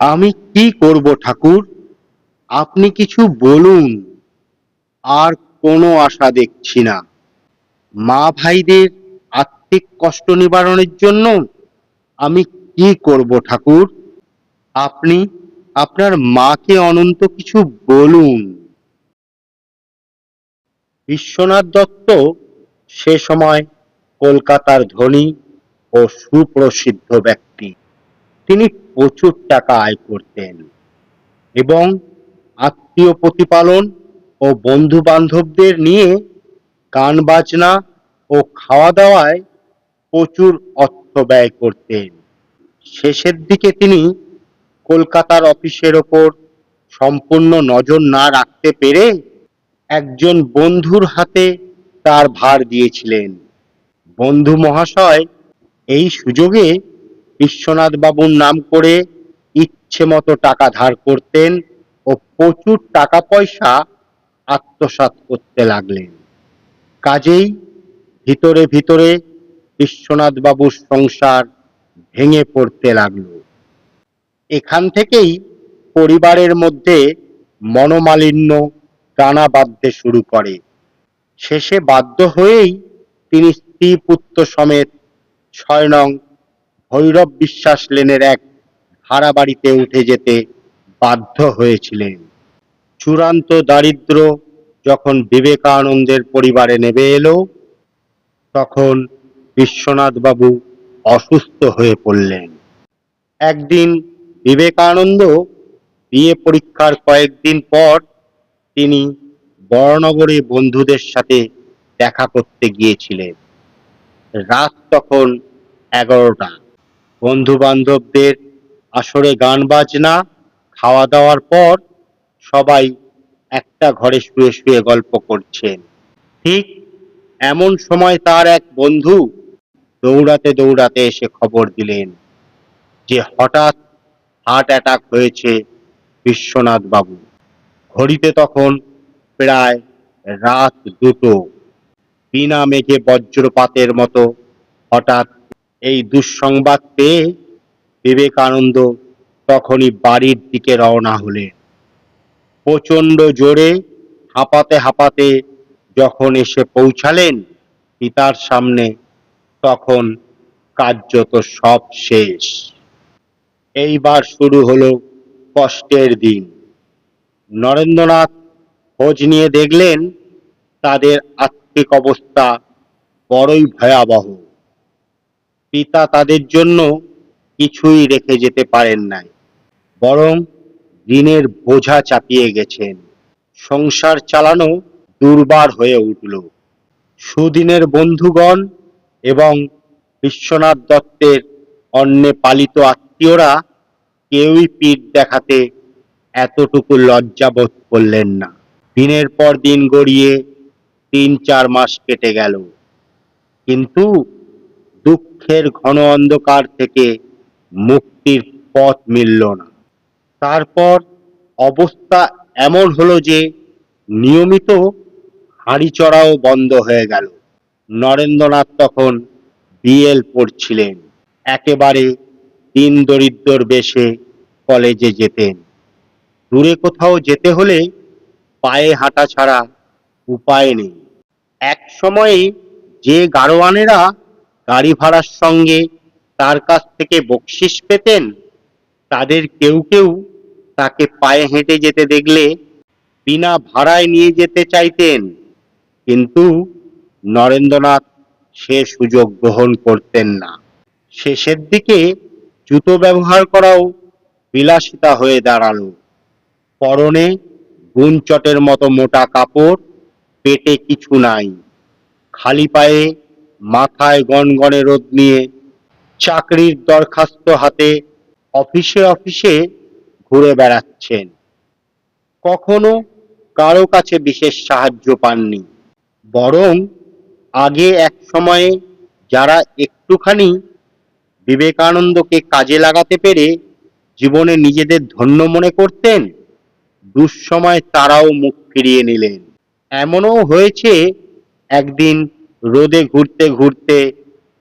আমি কি করব ঠাকুর? আপনি কিছু বলুন। আর কোনো আশা দেখছি না। মা ভাইদের আর্থিক কষ্ট নিবারণের জন্য আমি কি করব ঠাকুর? আপনি আপনার মাকে অনন্ত কিছু বলুন। বিশ্বনাথ দত্ত সে সময় কলকাতার ধনী ও সুপ্রসিদ্ধ ব্যক্তি। তিনি প্রচুর টাকা আয় করতেন এবং আত্মীয় প্রতিপালন ও বন্ধু বান্ধবদের নিয়ে গান বাজনা ও খাওয়া দাওয়ায় প্রচুর অর্থ ব্যয় করতেন। শেষের দিকে তিনি কলকাতার অফিসের ওপর সম্পূর্ণ নজর না রাখতে পেরে একজন বন্ধুর হাতে তার ভার দিয়েছিলেন। বন্ধু মহাশয় এই সুযোগে বিশ্বনাথ বাবুর নাম করে ইচ্ছে মতো টাকা ধার করতেন ও প্রচুর টাকা পয়সা আত্মসাৎ করতে লাগলেন। কাজেই ভিতরে ভিতরে বিশ্বনাথ বাবুর সংসার ভেঙে পড়তে লাগল। এখান থেকেই পরিবারের মধ্যে মনোমালিন্য টানা বাঁধতে শুরু করে। শেষে বাধ্য হয়েই তিনি স্ত্রী পুত্র সমেত ছয় নং ভৈরব বিশ্বাস লেনের এক ভাড়া বাড়িতে উঠে যেতে বাধ্য হয়েছিলেন। চূড়ান্ত দারিদ্র যখন বিবেকানন্দের পরিবারে নেমে এলো, তখন বিশ্বনাথ বাবু অসুস্থ হয়ে পড়লেন। একদিন বিবেকানন্দ বিয়ে পরীক্ষার কয়েকদিন পর তিনি বড়নগরে বন্ধুদের সাথে দেখা করতে গিয়েছিলেন। রাত তখন এগারোটা। বন্ধু বান্ধবদের আসরে গান বাজনা খাওয়া দাওয়ার পর সবাই একটা ঘরে শুয়ে শুয়ে গল্প করছেন। ঠিক এমন সময় তার এক বন্ধু দৌড়াতে দৌড়াতে এসে খবর দিলেন যে হঠাৎ হার্ট অ্যাটাক হয়েছে বিশ্বনাথ বাবু। ঘড়িতে তখন প্রায় রাত দুটো। বিনা মেঘে বজ্রপাতের মতো হঠাৎ এই দুঃসংবাদ পেয়ে বিবেকানন্দ তখনই বাড়ির দিকে রওনা হলেন। প্রচণ্ড জোরে হাঁপাতে হাঁপাতে যখন এসে পৌঁছালেন পিতার সামনে, তখন কার্যত সব শেষ। এইবার শুরু হলো কষ্টের দিন। নরেন্দ্রনাথ খোঁজ নিয়ে দেখলেন, তাদের আর্থিক অবস্থা বড়ই ভয়াবহ। পিতা তাদের জন্য কিছুই রেখে যেতে পারেন নাই, বরং ঋণের বোঝা চাপিয়ে গেছেন। সংসার চালানো দুর্বার হয়ে উঠল। সুদিনের বন্ধুগণ এবং বিশ্বনাথ দত্তের অন্যে পালিত আত্মীয়রা কেউই পিঠ দেখাতে এতটুকু লজ্জাবোধ করলেন না। দিনের পর দিন গড়িয়ে তিন চার মাস কেটে গেল। কিন্তু দুঃখের ঘন অন্ধকার থেকে মুক্তির পথ মিলল না। তারপর অবস্থা এমন হলো যে নিয়মিত হাঁড়ি চড়াও বন্ধ হয়ে গেল। নরেন্দ্রনাথ তখন বিএল পড়ছিলেন। একেবারে দিন দরিদ্রর বেশে কলেজে যেতেন। দূরে কোথাও যেতে হলে পায়ে হাঁটা ছাড়া উপায় নেই। এক সময়ে যে গাড়োয়ানেরা গাড়ি ভাড়ার সঙ্গে তার কাছ থেকে বকশিস পেতেন, তাদের কেউ কেউ তাকে পায়ে হেঁটে যেতে দেখলে বিনা ভাড়ায় নিয়ে যেতে চাইতেন। কিন্তু নরেন্দ্রনাথ সে সুযোগ গ্রহণ করতেন না। শেষের দিকে জুতো ব্যবহার করাও বিলাসিতা হয়ে দাঁড়াল। পরনে গুণচটের মতো মোটা কাপড়, পেটে কিছু নাই। খালি পায়ে মাথায় গনগনে রোদ নিয়ে চাকরির দরখাস্ত হাতে অফিসে অফিসে ঘুরে বেড়াচ্ছেন। কখনো কারও কাছে বিশেষ সাহায্য পাননি। বরং আগে এক সময়ে যারা একটুখানি বিবেকানন্দকে কাজে লাগাতে পেরে জীবনে নিজেদের ধন্য মনে করতেন, দুঃসময় তারাও মুখ ফিরিয়ে নিলেন। এমনও হয়েছে একদিন রোদে ঘুরতে ঘুরতে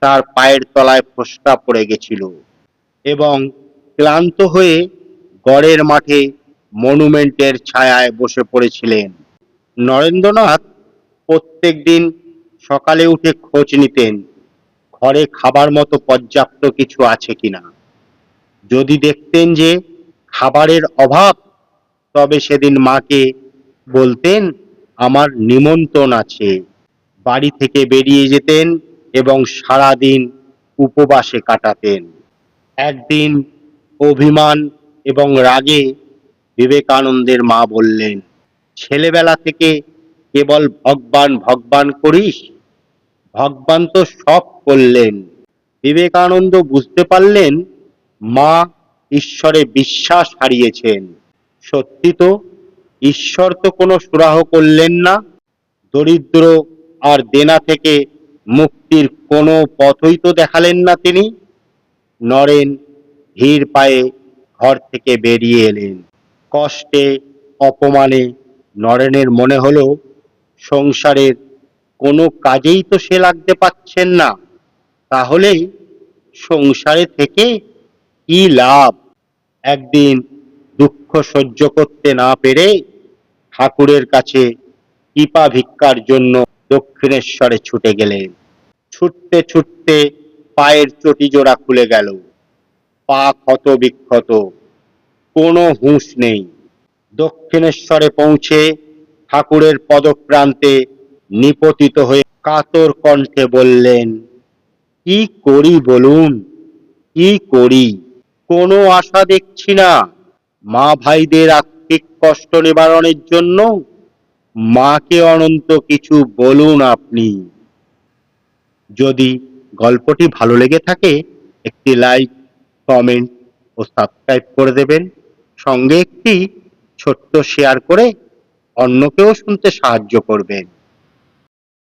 তার পায়ের তলায় ফোসকা পড়ে গেছিল এবং ক্লান্ত হয়ে গড়ের মাঠে মনুমেন্টের ছায়ায় বসে পড়েছিলেন। নরেন্দ্রনাথ প্রত্যেকদিন সকালে উঠে খোঁজ নিতেন, ঘরে খাবার মতো পর্যাপ্ত কিছু আছে কিনা। যদি দেখতেন যে খাবারের অভাব, তবে সেদিন মাকে বলতেন, আমার নিমন্ত্রণ আছে। বাড়ি থেকে বেরিয়ে যেতেন এবং সারাদিন উপবাসে কাটাতেন। একদিন অভিমান এবং রাগে বিবেকানন্দের মা বললেন, ছেলেবেলা থেকে কেবল ভগবান ভগবান করিস? ভগবান তো সব করলেন। বিবেকানন্দ বুঝতে পারলেন, মা ঈশ্বরে বিশ্বাস হারিয়েছেন। সত্যি তো, ঈশ্বর তো কোনো সুরাহ করলেন না। দরিদ্র আর দেনা থেকে মুক্তির কোনো পথই তো দেখালেন না তিনি। নরেন ধীর পায়ে ঘর থেকে বেরিয়ে এলেন। কষ্টে, অপমানে নরেনের মনে হলো, সংসারের কোনো কাজেই তো সে লাগতে পাচ্ছেন না। তাহলে সংসারে থেকে কি লাভ? একদিন দুঃখ সহ্য করতে না পেরে ঠাকুরের কাছে কৃপা ভিক্ষার জন্য দক্ষিণেশ্বরে ছুটে গেলেন ছুটতে ছুটতে পায়ের চটি জোড়া খুলে গেল। পা ক্ষত বিক্ষত, কোনো হুঁশ নেই। দক্ষিণেশ্বরে পৌঁছে ঠাকুরের পদপ্রান্তে নিপতিত হয়ে কাতর কণ্ঠে বললেন, কি করি বলুন? কি করি? কোনো আশা দেখছি না। মা ভাইদের আর্থিক কষ্ট নিবারণের জন্য মাকে অনন্ত কিছু বলুন আপনি। যদি গল্পটি ভালো লেগে থাকে, একটি লাইক, কমেন্ট ও সাবস্ক্রাইব করে দেবেন। সঙ্গে একটি ছোট্ট শেয়ার করে অন্যকেও শুনতে সাহায্য করবেন।